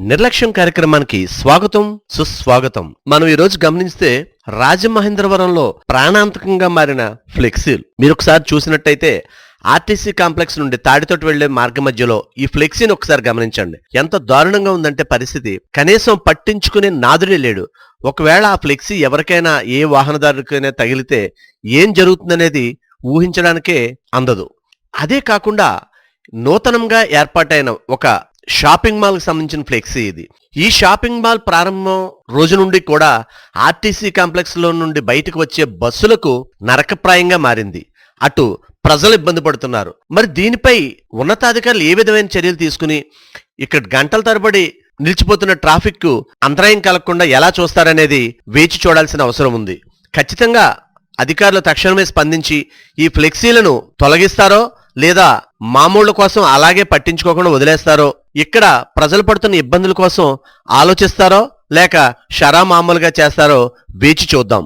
నిర్లక్ష్యం కార్యక్రమానికి స్వాగతం సుస్వాగతం. మనం ఈ రోజు గమనిస్తే రాజమహేంద్రవరంలో ప్రాణాంతకంగా మారిన ఫ్లెక్సీలు. మీరు ఒకసారి చూసినట్టయితే ఆర్టీసీ కాంప్లెక్స్ నుండి తాడితోటి వెళ్ళే మార్గ మధ్యలో ఈ ఫ్లెక్సీని ఒకసారి గమనించండి. ఎంత దారుణంగా ఉందంటే పరిస్థితి. కనీసం పట్టించుకునే నాదుడే లేడు. ఒకవేళ ఆ ఫ్లెక్సీ ఎవరికైనా ఏ వాహనదారుకైనా తగిలితే ఏం జరుగుతుందనేది ఊహించడానికే అందదు. అదే కాకుండా నూతనంగా ఏర్పాటైన ఒక షాపింగ్ మాల్కి సంబంధించిన ఫ్లెక్సీ ఇది. ఈ షాపింగ్ మాల్ ప్రారంభం రోజు నుండి కూడా ఆర్టీసీ కాంప్లెక్స్లో నుండి బయటకు వచ్చే బస్సులకు నరకప్రాయంగా మారింది. అటు ప్రజలు ఇబ్బంది పడుతున్నారు. మరి దీనిపై ఉన్నతాధికారులు ఏ విధమైన చర్యలు తీసుకుని ఇక్కడ గంటల తరబడి నిలిచిపోతున్న ట్రాఫిక్కు అంతరాయం కలగకుండా ఎలా చూస్తారనేది వేచి చూడాల్సిన అవసరం ఉంది. ఖచ్చితంగా అధికారులు తక్షణమే స్పందించి ఈ ఫ్లెక్సీలను తొలగిస్తారో లేదా మామూళ్ళ కోసం అలాగే పట్టించుకోకుండా వదిలేస్తారో ఇక్కడ ప్రజలు పడుతున్న ఇబ్బందుల కోసం ఆలోచిస్తారో లేక షరా మామూలుగా చేస్తారో వేచి చూద్దాం.